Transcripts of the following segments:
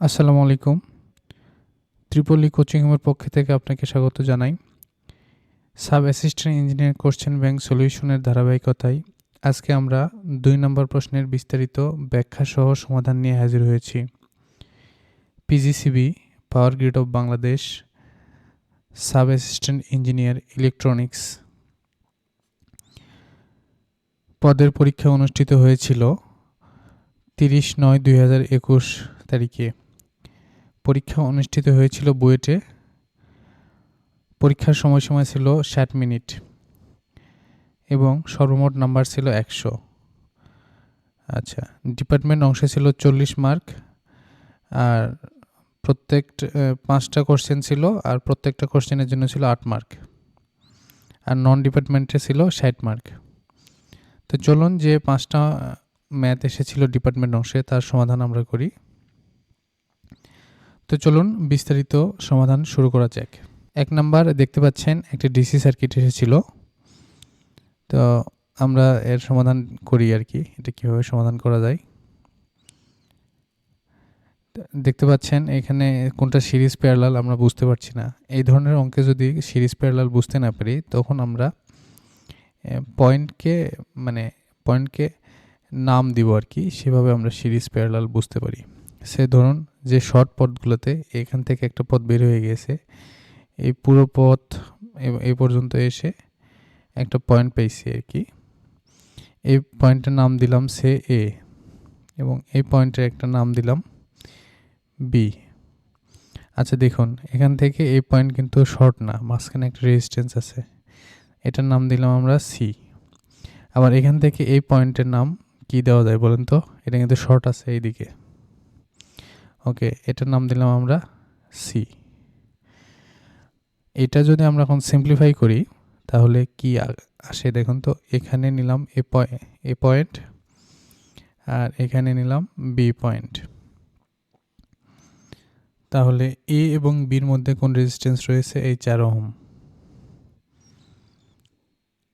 আসসালামু আলাইকুম। ত্রিপলি কোচিং পক্ষ থেকে আপনাকে স্বাগত জানাই। Sub assistant engineer question bank সলিউশনের ধারাবাহিকতায় আজকে আমরা দুই নম্বর প্রশ্নের বিস্তারিত ব্যাখ্যা সহ সমাধান নিয়ে হাজির হয়েছি। PGCB power grid of Bangladesh, sub assistant engineer electronics. পদের পরীক্ষা অনুষ্ঠিত হয়েছিল তিরিশ নয় দুই হাজার একুশ তারিখে। পরীক্ষা অনুষ্ঠিত হয়েছিল বুয়েটে। পরীক্ষার সময়সীমা ছিল ষাট মিনিট এবং সর্বমোট নাম্বার ছিল একশো। আচ্ছা ডিপার্টমেন্ট অংশে ছিল চল্লিশ মার্ক আর প্রত্যেক পাঁচটা কোশ্চেন ছিল আর প্রত্যেকটা কোশ্চেনের জন্য ছিল আট মার্ক আর নন ডিপার্টমেন্টে ছিল ষাট মার্ক। তো চলুন যে পাঁচটা ম্যাথ এসেছিল ডিপার্টমেন্ট অংশে তার সমাধান আমরা করি। তো চলুন বিস্তারিত সমাধান শুরু করা যাক। এক নাম্বার দেখতে পাচ্ছেন একটা ডিসি সার্কিট এসেছিল। তো আমরা এর সমাধান করি আর কি, এটা কীভাবে সমাধান করা যায়। দেখতে পাচ্ছেন এখানে কোনটা সিরিজ প্যারালাল আমরা বুঝতে পারছি না। এই ধরনের অঙ্কে যদি সিরিজ প্যারালাল বুঝতে না পারি, তখন আমরা পয়েন্টকে মানে পয়েন্টকে নাম দিব আর কি, সেভাবে আমরা সিরিজ প্যারালাল বুঝতে পারি। সে ধরুন যে শর্ট পথগুলোতে এখান থেকে একটা পথ বের হয়ে গেছে। এই পুরো পথ এই পর্যন্ত এসে একটা পয়েন্ট পেয়েছি আর কি এই পয়েন্টের নাম দিলাম সে এ এবং এই পয়েন্টের একটা নাম দিলাম বি আচ্ছা দেখুন, এখান থেকে এই পয়েন্ট কিন্তু শর্ট না, মাঝখানে একটা রেজিস্ট্যান্স আছে। এটার নাম দিলাম আমরা সি আবার এখান থেকে এই পয়েন্টের নাম কি দেওয়া যায় বলেন তো? এটা কিন্তু শর্ট আছে এইদিকে। ওকে, এটার নাম দিলাম আমরা সি এটা যদি আমরা এখন সিম্পলিফাই করি, তাহলে কি আসে দেখুন তো, এখানে নিলাম এ এ পয়েন্ট আর এখানে নিলাম বি পয়েন্ট তাহলে এ এবং বির মধ্যে কোন রেজিস্ট্যান্স রয়েছে? এই চার ওহম।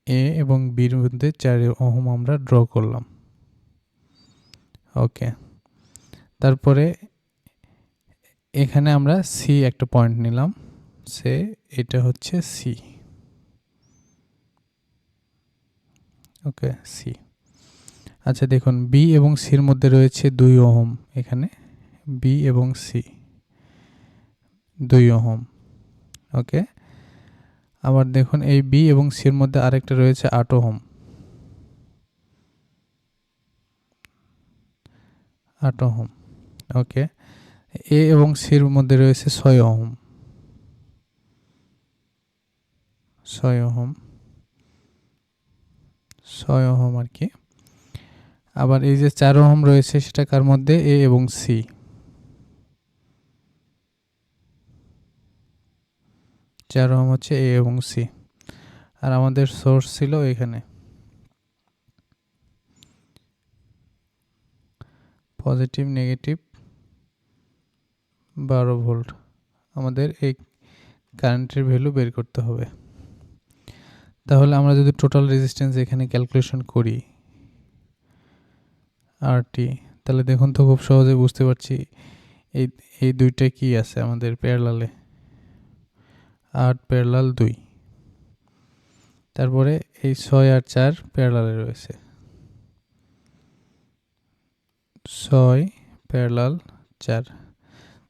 এ এবং বির মধ্যে চার ওহম আমরা ড্র করলাম। ওকে। তারপরে এখানে আমরা সি একটা পয়েন্ট নিলাম। সে এটা হচ্ছে সি ওকে সি আচ্ছা দেখুন বি এবং সির মধ্যে রয়েছে দুই ওহম এখানে। বি এবং সি দুই ওহম। ওকে আবার দেখুন, এই বি এবং সির মধ্যে আরেকটা রয়েছে আট ওহম। আট ওহম। ওকে এ এবং সির মধ্যে রয়েছে ছয় ওহম। ছয় ওহম। ছয় ওহম আর কি। আবার এই যে চার ওহম রয়েছে, সেটা কার মধ্যে? এ এবং সি। চার ওহম হচ্ছে এ এবং সি। আর আমাদের সোর্স ছিল এখানে। Positive, negative. বারো ভোল্ট। আমাদের এই কারেন্টের ভ্যালু বের করতে হবে। তাহলে আমরা যদি টোটাল রেজিস্ট্যান্স এখানে ক্যালকুলেশন করি আরটি তাহলে দেখুন তো খুব সহজে বুঝতে পারছি এই এই দুইটা কি আছে আমাদের প্যারালালে আট প্যারালাল দুই। তারপরে এই ছয় আর চার প্যারালালে রয়েছে। ছয় প্যারালাল চার।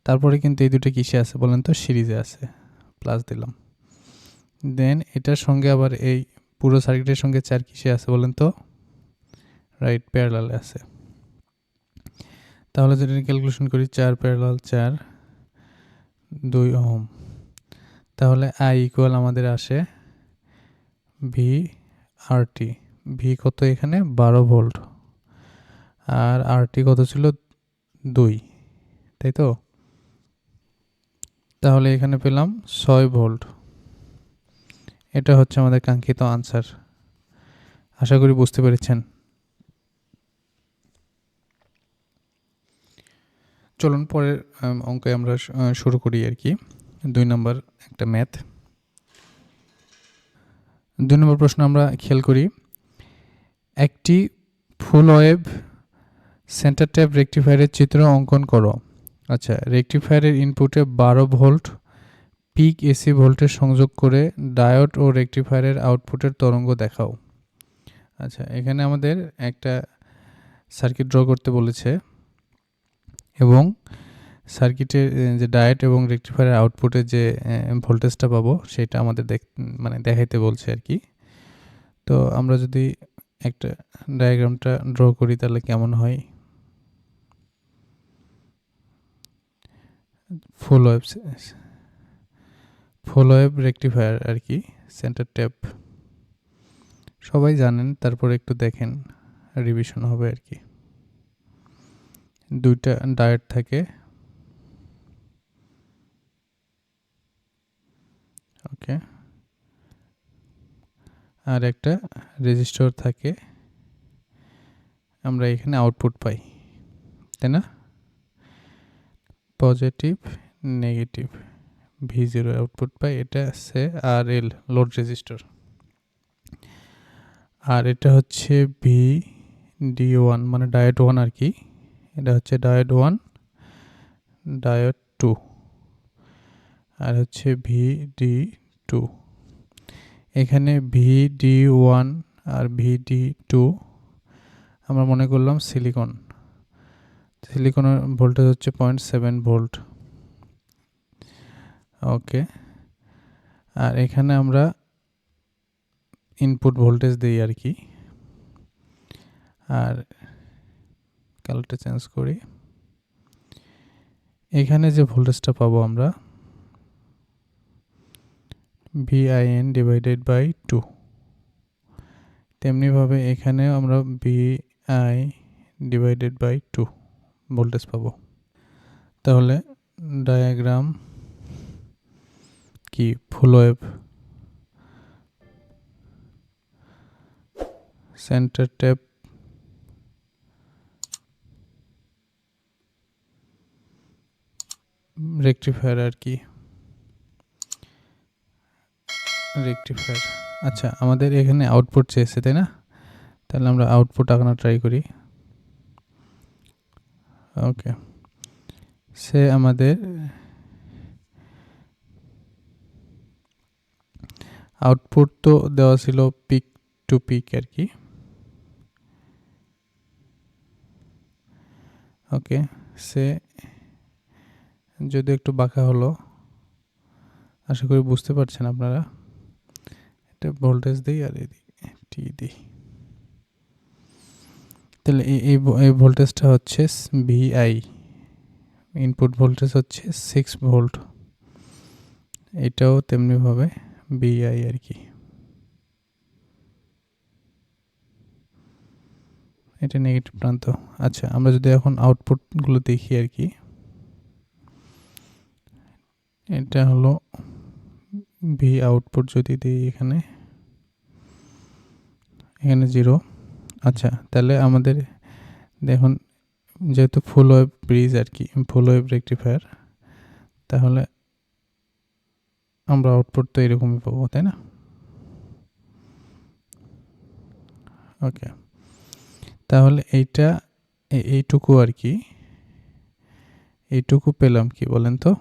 তারপরে কিন্তু এই দুটো কিসে আছে বলেন তো? সিরিজে আছে। প্লাস দিলাম। দেন এটার সঙ্গে আবার এই পুরো সার্কিটের সঙ্গে চার কিসে আছে বলেন তো? রাইট প্যারালালে আছে। তাহলে যদি ক্যালকুলেশন করি, চার প্যারালাল চার, দুই ওহম। তাহলে আই ইকুয়াল আমাদের আসে ভি আর টি ভি কত এখানে? বারো ভোল্ট আর আর টি কত ছিল? দুই। তাই তো? তাহলে এখানে পেলাম ছয় ভোল্ট। এটা হচ্ছে আমাদের কাঙ্ক্ষিত আনসার আশা করি বুঝতে পেরেছেন। চলুন পরের অঙ্কে আমরা শুরু করি আর কি। দুই নম্বর একটা ম্যাথ দুই নম্বর প্রশ্ন আমরা খেয়াল করি। একটি ফুল ওয়েব সেন্টার ট্যাপ রেকটিফায়ারের চিত্র অঙ্কন করো। আচ্ছা রেকটিফায়ারের ইনপুটে বারো ভোল্ট পিক এসি ভোল্টেজ সংযোগ করে ডায়োড ও রেকটিফায়ারের আউটপুটের তরঙ্গ দেখাও। আচ্ছা এখানে আমাদের একটা সার্কিট ড্র করতে বলেছে এবং সার্কিটের যে ডায়েট এবং রেকটিফায়ারের আউটপুটে যে ভোল্টেজটা পাবো সেটা আমাদের দেখ মানে দেখাইতে বলছে আর কি। তো আমরা যদি একটা ডায়াগ্রামটা ড্র করি তাহলে কেমন হয়? Full wave full wave rectifier আর কি সেন্টার ট্যাপ সবাই জানেন, তারপর একটু দেখেন রিভিশন হবে আর কি। দুইটা ডায়েট থাকে। ওকে। আর একটা রেজিস্টার থাকে। আমরা এখানে আউটপুট পাই, তাই না? Positive negative V zero output পাই, এটা আছে আর এল লোড রেজিস্টার আর এটা হচ্ছে ভি ডি ওয়ান মানে ডায়েট ওয়ান আর কি। এটা হচ্ছে ডায়েট ওয়ান ডায়েট টু আর হচ্ছে ভি ডি টু এখানে ভি ডি ওয়ান আর ভি ডি টু আমরা মনে করলাম সিলিকন সিলিকনের ভোল্টেজ হচ্ছে পয়েন্ট সেভেন ভোল্ট। ওকে। আর এখানে আমরা ইনপুট ভোল্টেজ দিই আর কি। আর কালারটা চেঞ্জ করি। এখানে যে ভোল্টেজটা পাবো আমরা ভিআইএন ডিভাইডেড বাই টু তেমনিভাবে এখানেও আমরা VI divided by two voltage পাবো। তাহলে ডায়াগ্রাম কি? Full wave centre tap rectifier আর কি? রেকটিফায়ার আচ্ছা আমাদের এখানে আউটপুট চেয়েছে, তাই না? তাহলে আমরা আউটপুট আঁকানো ট্রাই করি। ওকে সে আমাদের আউটপুট তো দেওয়া ছিল পিক টু পিক আর কি। ওকে সে যদি একটু বাঁকা হলো, আশা করি বুঝতে পারছেন আপনারা। এটা ভোল্টেজ দিই আর এদিকে টি দিই। তাহলে এই এই ভোল্টেজটা হচ্ছে ভিআই ইনপুট ভোল্টেজ হচ্ছে সিক্স ভোল্ট এটাও তেমনিভাবে ভিআই আর কি। এটা নেগেটিভ প্রান্ত। আচ্ছা আমরা যদি এখন আউটপুটগুলো দেখি আর কি। এটা হলো ভি আউটপুট যদি দিই এখানে। এখানে জিরো আচ্ছা তাহলে আমাদের দেখুন, যেহেতু ফুল ওয়েব ব্রিজ আর কি ফুল ওয়েব রেকটিফায়ার তাহলে আমরা আউটপুট তো এরকমই পাবো, তাই না? ওকে তাহলে এইটা এইটুকু আর কি, এইটুকু পেলাম কি বলেন তো?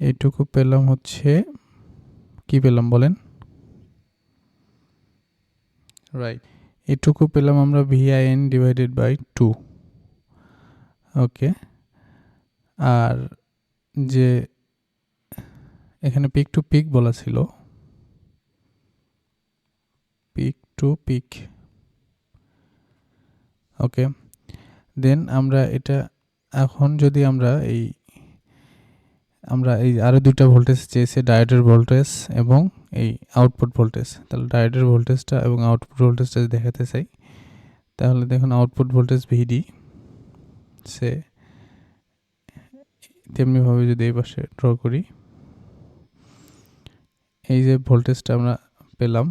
এইটুকু পেলাম হচ্ছে, কি পেলাম বলেন? রাইট এটুকু পেলাম আমরা V in divided by two okay আর যে এখানে পিক টু পিক বলা ছিল। Peak to peak okay then আমরা এটা এখন যদি আমরা এই আমরা এই আরও দুইটা ভোল্টেজ চেয়েছি ডায়োডের ভোল্টেজ এবং এই আউটপুট ভোল্টেজ তাহলে ডায়োডের ভোল্টেজটা এবং আউটপুট ভোল্টেজটা যদি দেখাতে চাই, তাহলে দেখুন আউটপুট ভোল্টেজ ভিডি সে তেমনিভাবে যদি এই পাশে ড্র করি, এই যে ভোল্টেজটা আমরা পেলাম,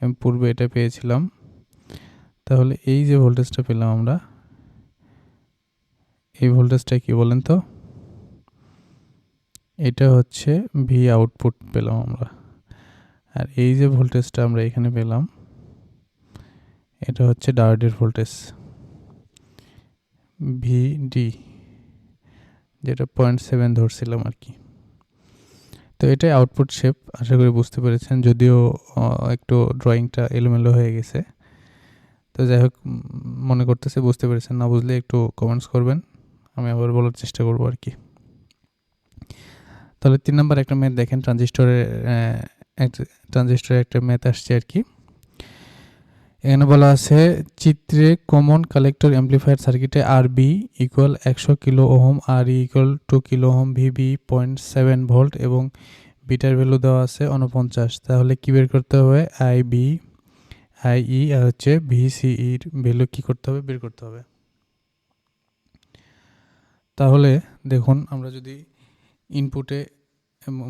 এবং পূর্বে এটা পেয়েছিলাম, তাহলে এই যে ভোল্টেজটা পেলাম আমরা, এই ভোল্টেজটা কি বলেন তো? এটা হচ্ছে ভি আউটপুট পেলাম আমরা। আর এই যে ভোল্টেজটা আমরা এখানে পেলাম, এটা হচ্ছে ডায়োডের ভোল্টেজ। ভিডি যেটা পয়েন্ট সেভেন ধরছিলাম আর কি। তো এটাই আউটপুট শেপ আশা করি বুঝতে পেরেছেন। যদিও একটু ড্রয়িংটা এলোমেলো হয়ে গেছে। তো যাই হোক মনে করতেছে বুঝতে পেরেছেন। না বুঝলে একটু কমেন্টস করবেন। আমি আবার বলার চেষ্টা করব আর কি। তাহলে তিন নম্বর একটা ম্যাথ দেখেন ট্রানজিস্টরের ট্রানজিস্টরের একটা ম্যাথ আসছে আর কি। এখানে বলা আছে, চিত্রে কমন কালেক্টর অ্যাম্পলিফায়ার সার্কিটে আর বি ইকুয়াল একশো kilo ohm R equal two kilo ohm VB point seven volt এবং বিটার ভ্যালু দেওয়া আছে উনপঞ্চাশ তাহলে কী বের করতে হবে? আই বি আই ই আর হচ্ছে ভিসিইর ভ্যালু কী করতে হবে? বের করতে হবে। তাহলে দেখুন, আমরা যদি ইনপুটে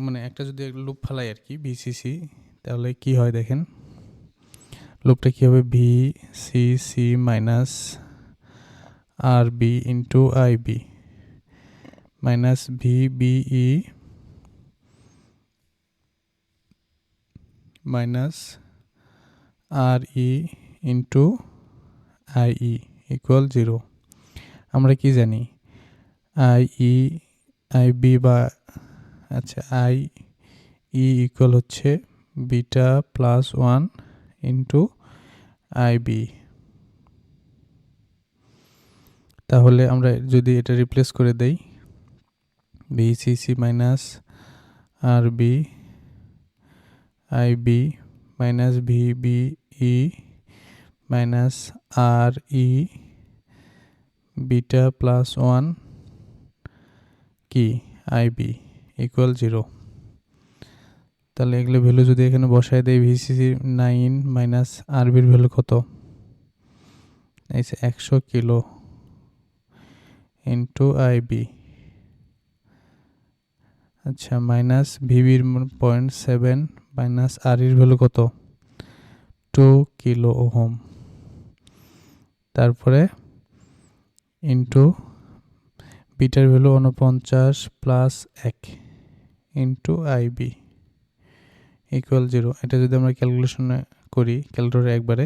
মানে একটা যদি লুপ ফেলাই আর কি ভিসিসি তাহলে কি হয় দেখেন? লুপটা কী হবে? V C C minus R B into I B minus V B E minus R E into I E equal zero আমরা কি জানি? আই ই আই বি বা আচ্ছা আই ই ইকুয়াল হচ্ছে beta plus one into IB তাহলে আমরা যদি এটা রিপ্লেস করে দেই VCC minus R B IB minus VB E minus R E beta plus one কি? আইবি ইকুয়াল জিরো তাহলে এগুলো ভ্যালু যদি এখানে বসায় দেয় ভিসিসি নাইন মাইনাস আরবির ভ্যালু কত? একশো কিলো ইন্টু আইবি আচ্ছা মাইনাস ভিবির পয়েন্ট সেভেন মাইনাস আর এর ভ্যালু কত? Two kilo ohm. তারপরে ইন্টু বিটার ভ্যালু উনপঞ্চাশ প্লাস এক ইন্টু আইবি ইকুয়াল জিরো এটা যদি আমরা ক্যালকুলেশনে করি ক্যালকুলেটরে একবারে,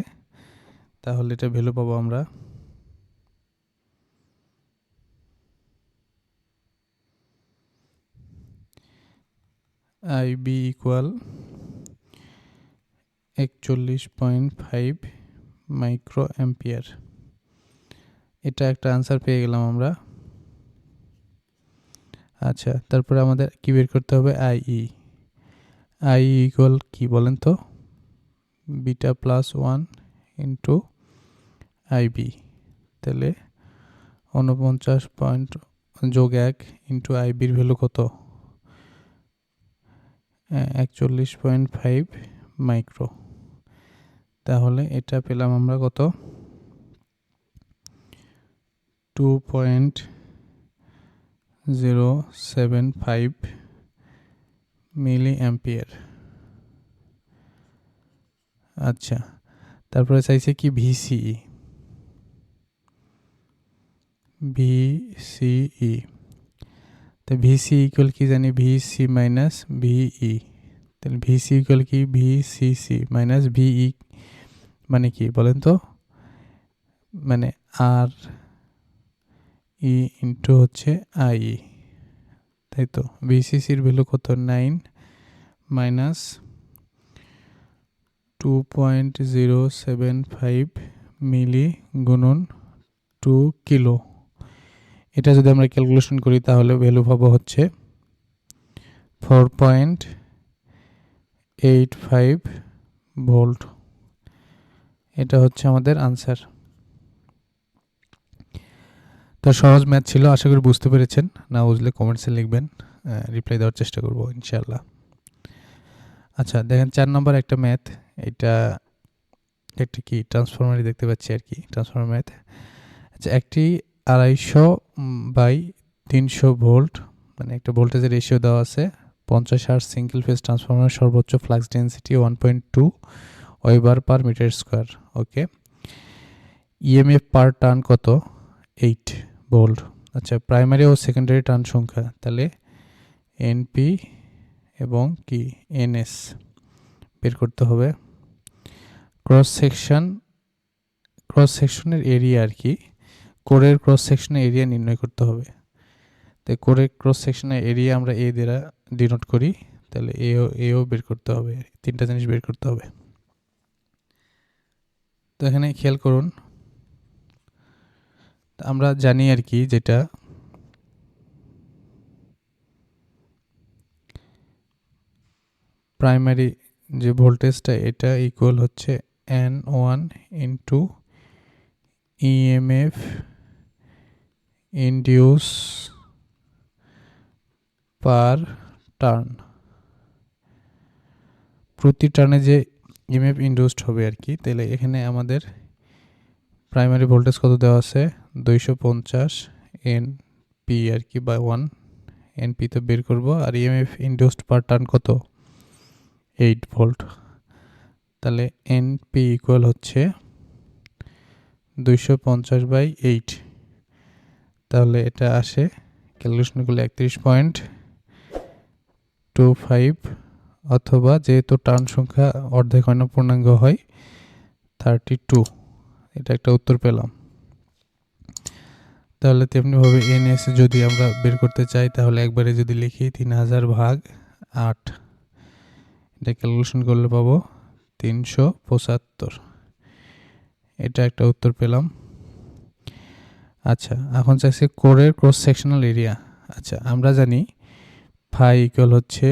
তাহলে এটা ভ্যালু পাবো আমরা আই বি ইকুয়াল একচল্লিশ পয়েন্ট ফাইভ মাইক্রো অ্যাম্পিয়ার এটা একটা আনসার পেয়ে গেলাম আমরা। আচ্ছা তারপরে আমাদের কি বের করতে হবে? আইই আই ইকুয়াল কী বলেন তো? Beta plus one into IB তাহলে উনপঞ্চাশ পয়েন্ট যোগ এক ইন্টু আইবির ভ্যালু কত? একচল্লিশ পয়েন্ট ফাইভ মাইক্রো তাহলে এটা পেলাম আমরা কত? Two point zero seven five milli ampere আচ্ছা তারপরে চাইছে কি ভিসিই ভিসিই তো ভিসি ইকুয়াল কি জানি? ভিসি মাইনাস ভিই তাহলে ভিসি ইকুয়াল কি? ভিসিসি মাইনাস ভিই মানে কি বলেন তো? মানে আর ই ইন্টু হচ্ছে আই, তাই তো? বিসিসির ভ্যালু কত? Nine minus two point zero seven five milli গুণন টু কিলো। এটা যদি আমরা ক্যালকুলেশন করি, তাহলে ভ্যালু পাবো হচ্ছে four point eight five volt. এটা হচ্ছে আমাদের আনসার। তো সহজ ম্যাথ ছিল, আশা করি বুঝতে পেরেছেন। না বুঝলে কমেন্টসে লিখবেন রিপ্লাই দেওয়ার চেষ্টা করব ইনশাল্লাহ আচ্ছা দেখেন চার নম্বর একটা ম্যাথ, এটা একটা কি ট্রান্সফরমারই দেখতে পাচ্ছি আর কি ট্রান্সফরমার ম্যাথ। আচ্ছা একটি আড়াইশো বাই তিনশো ভোল্ট মানে একটা ভোল্টেজের রেশিও দেওয়া আছে, পঞ্চাশ আর সিঙ্গেল ফেজ ট্রান্সফরমার সর্বোচ্চ flux density one point two weber per metre square okay EMF per turn কত? এইট ভোল্ট আচ্ছা প্রাইমারি ও সেকেন্ডারি টার্ন সংখ্যা, তাহলে এনপি এবং কি? এনএস বের করতে হবে। ক্রস সেকশন ক্রস সেকশনের এরিয়া আর কি কোরের ক্রস সেকশনে এরিয়া নির্ণয় করতে হবে। তো কোরের ক্রস সেকশনে এরিয়া আমরা এ দ্বারা ডিনোট করি, তাহলে এও এও বের করতে হবে, তিনটা জিনিস বের করতে হবে। তো এখানে খেয়াল করুন আমরা জানি আর কি যেটা। প্রাইমারি যে ভোল্টেজটা এটা ইকুয়াল হচ্ছে N one into EMF induce per turn প্রতি টার্নে যে ইএমএফ ইন্ডিউসড হবে আর কি, তাহলে এখানে আমাদের প্রাইমারি ভোল্টেজ কত দেওয়া আছে? দুইশো পঞ্চাশ এন পি আর কি বাই ওয়ান এন পি তো বের করব। আর ইএমএফ ইন্ডিউসড পার টার্ন কত? এইট ভোল্ট তাহলে এন পি ইকুয়াল হচ্ছে দুইশো পঞ্চাশ বাই এইট তাহলে এটা আসে ক্যালকুলেশন করলে একত্রিশ পয়েন্ট টু ফাইভ অথবা যেহেতু টার্ন সংখ্যা অর্ধেক হয় পূর্ণাঙ্গ হয় থার্টি টু এটা একটা উত্তর পেলাম। তাহলে তেমনিভাবে এন এস যদি আমরা বের করতে চাই, তাহলে একবারে যদি লিখি তিন হাজার ভাগ আট, এটা ক্যালকুলেশন করলে পাবো তিনশো পঁচাত্তর। এটা একটা উত্তর পেলাম। আচ্ছা এখন চাইছে কোরের ক্রস সেকশনাল এরিয়া আচ্ছা আমরা জানি ফাই ইকুয়াল হচ্ছে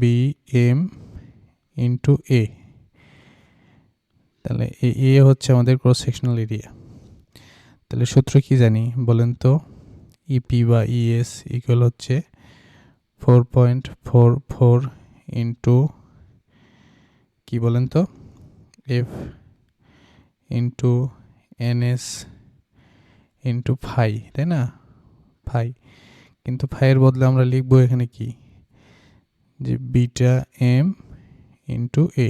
বি এম ইন্টু এ তাহলে এ এ হচ্ছে আমাদের ক্রস সেকশনাল এরিয়া তাহলে সূত্র কি জানি? বলেন তো ইপি বা ইএস ইকুয়াল হচ্ছে four point four four into কি বলেন তো? F into NS into phi তাই না? ফাই কিন্তু ফাইয়ের বদলে আমরা লিখব এখানে কি? যে বিটা এম ইন্টু এ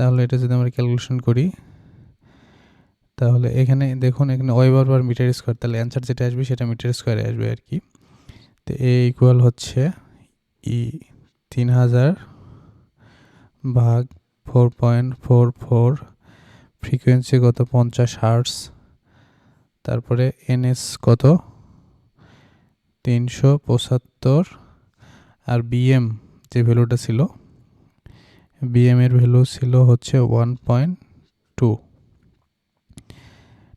তাহলে এটা যদি আমরা ক্যালকুলেশন করি, তাহলে এখানে দেখুন, এখানে ওয়েবার বার মিটার স্কোয়ার তাহলে অ্যান্সার যেটা আসবে সেটা মিটার স্কোয়ারে আসবে আর কি তো এ ইকুয়াল হচ্ছে ই তিন হাজার ভাগ four point four four frequency কত? পঞ্চাশ হার্টস তারপরে এনএস কত? তিনশো পঁচাত্তর, আর বিএম যে ভ্যালুটা ছিল বিএম এর ভ্যালু ছিল হচ্ছে ওয়ান পয়েন্ট টু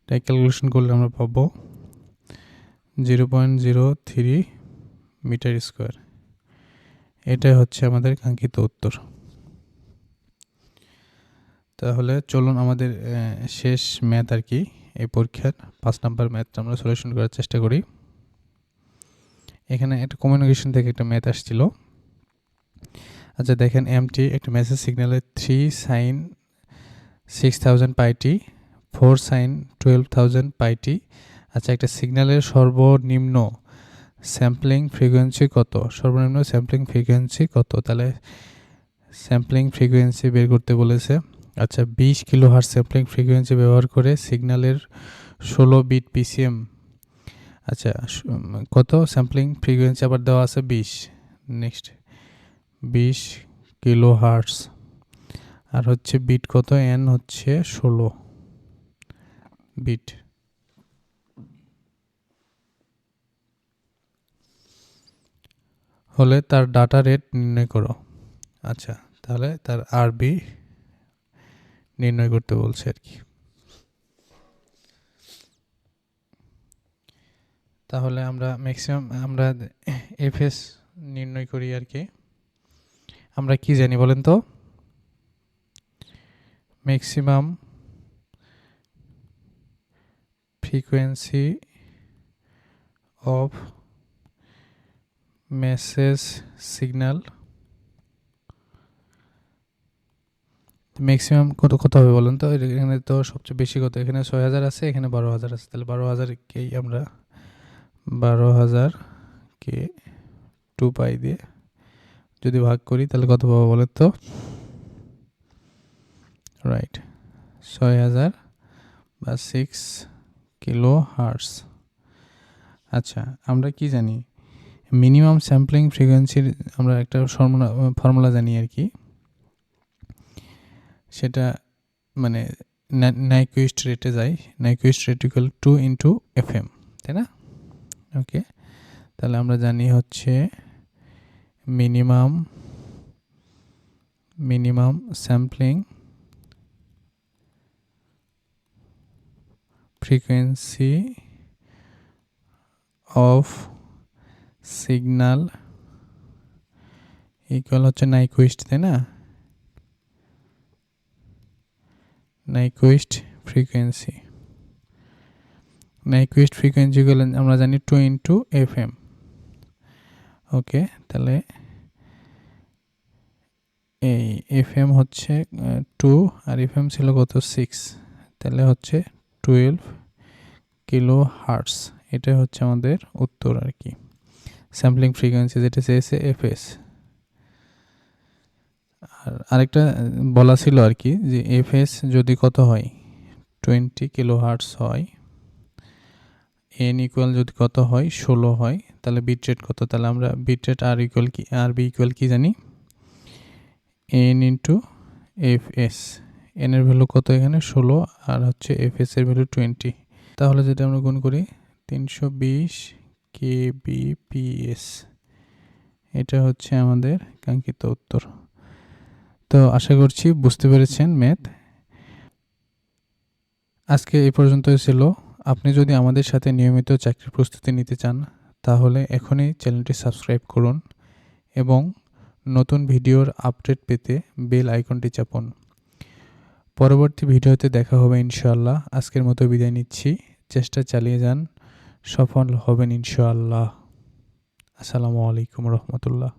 এটা ক্যালকুলেশন করলে আমরা পাবো zero point zero three metre square এটাই হচ্ছে আমাদের কাঙ্ক্ষিত উত্তর। তাহলে চলুন আমাদের শেষ ম্যাথ আর কি, এই পরীক্ষার পাঁচ নাম্বার ম্যাথটা আমরা সলিউশন করার চেষ্টা করি। এখানে একটা কমিউনিকেশন থেকে একটা ম্যাথ আসছিল। আচ্ছা দেখেন এমটি একটা message সিগন্যালে three sine six thousand pi t four sine twelve thousand pi t আচ্ছা একটা সিগন্যালের সর্বনিম্ন স্যাম্পলিং ফ্রিকোয়েন্সি কত? সর্বনিম্ন স্যাম্পলিং ফ্রিকোয়েন্সি কত? তাহলে স্যাম্পলিং ফ্রিকোয়েন্সি বের করতে বলেছে। আচ্ছা বিশ কিলো হার স্যাম্পলিং ফ্রিকোয়েন্সি ব্যবহার করে সিগন্যালের ষোলো বিট পিসিএম আচ্ছা কত? স্যাম্পলিং ফ্রিকোয়েন্সি আবার দেওয়া আছে বিশ। নেক্সট বিশ কিলো হার্টস আর হচ্ছে বিট কত? এন হচ্ছে ষোলো বিট। হলে তার ডাটা রেট নির্ণয় করো। আচ্ছা তাহলে তার আরবি নির্ণয় করতে বলছে আর কি। তাহলে আমরা ম্যাক্সিমাম আমরা এফএস নির্ণয় করি আর কি। আমরা কি জানি বলেন তো? Maximum frequency of message signal maximum কত কত হবে বলুন তো? এখানে তো সবচেয়ে বেশি কত? এখানে ছয় হাজার আছে, এখানে বারো হাজার আছে। তাহলে বারো হাজারকেই আমরা বারো হাজার কে টু পাই দিয়ে যদি ভাগ করি, তাহলে কত পাবো বলেন তো? রাইট ছয় হাজার বা সিক্স কিলো হার্স আচ্ছা আমরা কি জানি? মিনিমাম স্যাম্পলিং ফ্রিকোয়েন্সির আমরা একটা ফর্মুলা ফর্মুলা জানি আর কি। সেটা মানে নাইকুইস্ট রেটে যাই। Nyquist rate equal two into F M তাই না? ওকে তাহলে আমরা জানি হচ্ছে minimum minimum sampling, frequency of signal equal হচ্ছে নাইকুইস্ট, তাই না? নাইকুইস্ট ফ্রিকোয়েন্সি। নাইকুইস্ট ফ্রিকোয়েন্সিগুলো আমরা জানি two into F M okay, তাহলে এই এফ এম হচ্ছে টু আর এফ এম ছিল কত? সিক্স তাহলে হচ্ছে টুয়েলভ কিলো হার্টস এটা হচ্ছে আমাদের উত্তর আর কি। স্যাম্পলিং ফ্রিকোয়েন্সি যেটা চেয়েছে এফএস আর আরেকটা বলা ছিল আর কি, যে এফএস যদি কত হয়? টোয়েন্টি কিলো হার্টস হয়। এন ইকুয়াল যদি কত হয়? ষোলো হয়। তাহলে বিট রেট কত? তাহলে আমরা বিট রেট আর ইকুয়াল কি আর বি ইকুয়াল কি জানি? এন ইন্টু এফ এস এনের ভ্যালু কত এখানে? ষোলো, আর হচ্ছে এফ এস এর ভ্যালু টোয়েন্টি তাহলে যেটা আমরা গুণ করি, তিনশো বিশ কে বিপিএস এটা হচ্ছে আমাদের কাঙ্ক্ষিত উত্তর। তো আশা করছি বুঝতে পেরেছেন ম্যাথ আজকে এই পর্যন্তই ছিল। আপনি যদি আমাদের সাথে নিয়মিত চাকরির প্রস্তুতি নিতে চান তাহলে এখনই চ্যানেলটি সাবস্ক্রাইব করুন এবং নতুন ভিডিওর আপডেট পেতে বেল আইকনটি চাপুন। পরবর্তী ভিডিওতে দেখা হবে ইনশাআল্লাহ। আজকের মতো বিদায় নিচ্ছি। চেষ্টা চালিয়ে যান। সফল হবেন ইনশাআল্লাহ। আসসালামু আলাইকুম রহমতুল্লাহ।